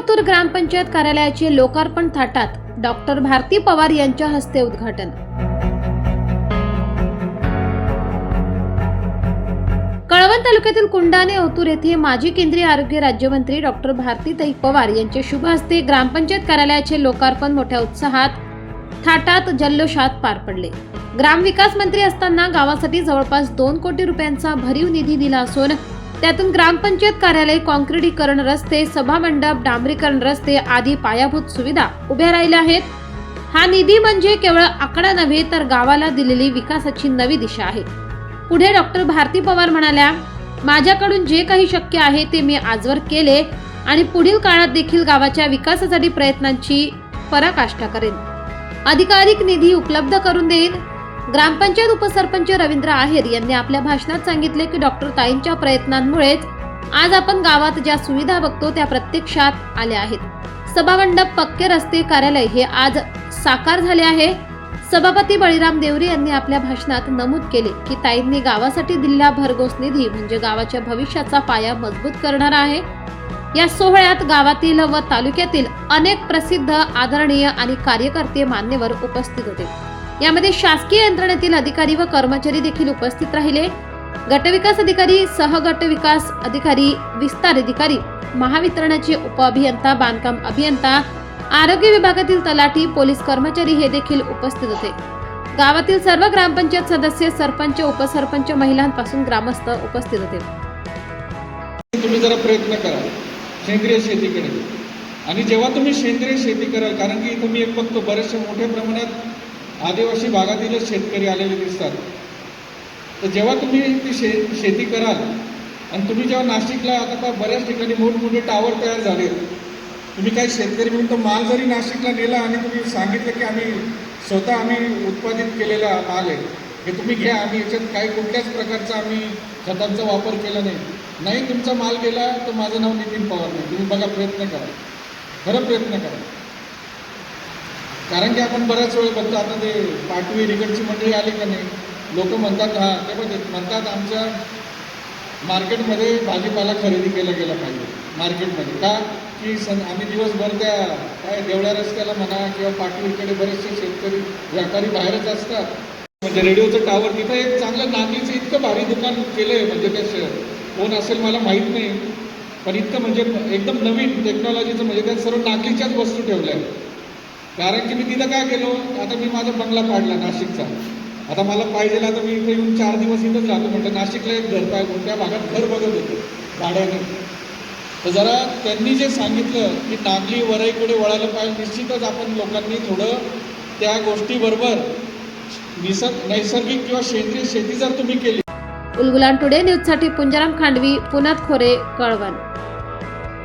लातूर ग्रामपंचायत कार्यालयाचे लोकार्पण थाटात डॉक्टर भारती पवार यांच्या हस्ते उद्घाटन. कळवण तालुक्यातील कुंडाणे ओतूर येथे माजी केंद्रीय आरोग्य राज्यमंत्री डॉक्टर भारतीताई पवार यांच्या शुभ हस्ते ग्रामपंचायत कार्यालयाचे लोकार्पण मोठ्या उत्साहात थाटात जल्लोषात पार पडले. ग्रामविकास मंत्री असताना गावासाठी जवळपास दोन कोटी रुपयांचा भरीव निधी दिला असून त्यातून ग्रामपंचायत कार्यालय कॉन्क्रिटीकरण रस्ते सभामंडप डांबरीकरण रस्ते आदी पायाभूत सुविधा उभ्या राहिल्या आहेत. हा निधी म्हणजे केवळ आकडा नव्हे तर गावाला दिलेली विकासाची नवी दिशा आहे. पुढे डॉक्टर भारती पवार म्हणाल्या माझ्याकडून जे काही शक्य आहे ते मी आजवर केले आणि पुढील काळात देखील गावाच्या विकासासाठी प्रयत्नांची पराकाष्ठा करेन. अधिकाधिक निधी उपलब्ध करून देईन ग्रामपंचायत उपसरपंच रवींद्र आहेर यांनी आपल्या भाषणात सांगितले की डॉक्टर ताईंच्या प्रयत्नांमुळेच आज आपण गावात ज्या सुविधा बघतो त्या प्रत्यक्षात आल्या आहेत. सभामंडप पक्के रस्ते कार्यालय हे आज साकार झाले आहे. सभापती बळीराम देवरी यांनी आपल्या भाषणात नमूद केले की ताईंनी गावासाठी दिलेला भरघोस निधी म्हणजे गावाच्या भविष्याचा पाया मजबूत करणार आहे. या सोहळ्यात गावातील व तालुक्यातील अनेक प्रसिद्ध आदरणीय आणि कार्यकर्ते मान्यवर उपस्थित होते. यामध्ये शासकीय यंत्रणेतील अधिकारी व कर्मचारी देखील उपस्थित राहिले. गटविकास अधिकारी सहगट विकास अधिकारी विस्तार अधिकारी महावितरणाचे उपअभियंता बांधकाम अभियंता आरोग्य विभागातील तलाठी पोलीस कर्मचारी हे देखील उपस्थित होते. गावातील सर्व ग्रामपंचायत सदस्य सरपंच उपसरपंच महिलांपासून ग्रामस्थ उपस्थित होते. तुम्ही जरा प्रयत्न करा. सेंद्रिय शेतीकडे. आणि जेव्हा तुम्ही सेंद्रिय शेती कराल कारण की इथं मी एक बघतो बरेचसे मोठ्या प्रमाणात आदिवासी भागातीलच शेतकरी आलेले दिसतात. तर जेव्हा तुम्ही ती शे शेती कराल आणि तुम्ही जेव्हा नाशिकला आता पहा बऱ्याच ठिकाणी मोठमोठे टावर तयार झाले. तुम्ही काही शेतकरी म्हणून तो माल जरी नाशिकला नेला आणि तुम्ही सांगितलं की आम्ही स्वतः आम्ही उत्पादित केलेला माल आहे. हे तुम्ही घ्या आम्ही याच्यात काही कुठल्याच प्रकारचा आम्ही खतांचा वापर केला नाही. नाही तुमचा माल गेला तर माझं नाव नितीन पवार नाही. तुम्ही बघा प्रयत्न करा. खरं प्रयत्न करा. कारण की आपण बऱ्याच वेळ बघतो आता ते पाटवी रिगडची मंडळी आली का नाही लोक म्हणतात हा ते पण म्हणतात आमच्या मार्केटमध्ये भाजीपाला खरेदी केला गेला पाहिजे मार्केटमध्ये. का? की सं आम्ही दिवसभर त्या काय देवळ्या रस्त्याला म्हणा किंवा पाटवीकडे बरेचसे शेतकरी व्यापारी बाहेरच असतात. म्हणजे रेडिओचं टावर तिथं एक चांगलं नागलीचं इतकं भारी दुकान केलं आहे म्हणजे त्या श- कोण असेल मला माहीत नाही. पण इतकं म्हणजे एकदम नवीन टेक्नॉलॉजीचं म्हणजे त्यात सर्व नागलीच्याच वस्तू ठेवल्या. आहेत कारण की मी तिथं काय गेलो आता मी माझा बंगला पाडला नाशिकचा. आता मला पाहिजे आता मी इथे येऊन चार दिवस इथंच राहतो. म्हटलं नाशिकला एक घर पाहिजे कोणत्या भागात घर बघत होतो भाड्याने. तर जरा त्यांनी जे सांगितलं की नागली वरईकडे वळायला पाहिजे निश्चितच आपण लोकांनी थोडं त्या गोष्टीबरोबर निसर्ग नैसर्गिक किंवा सेंद्रिय शेती जर तुम्ही केली. उलगुलान टुडे न्यूजसाठी पुंजाराम खांडवी पुनात खोरे कळवण.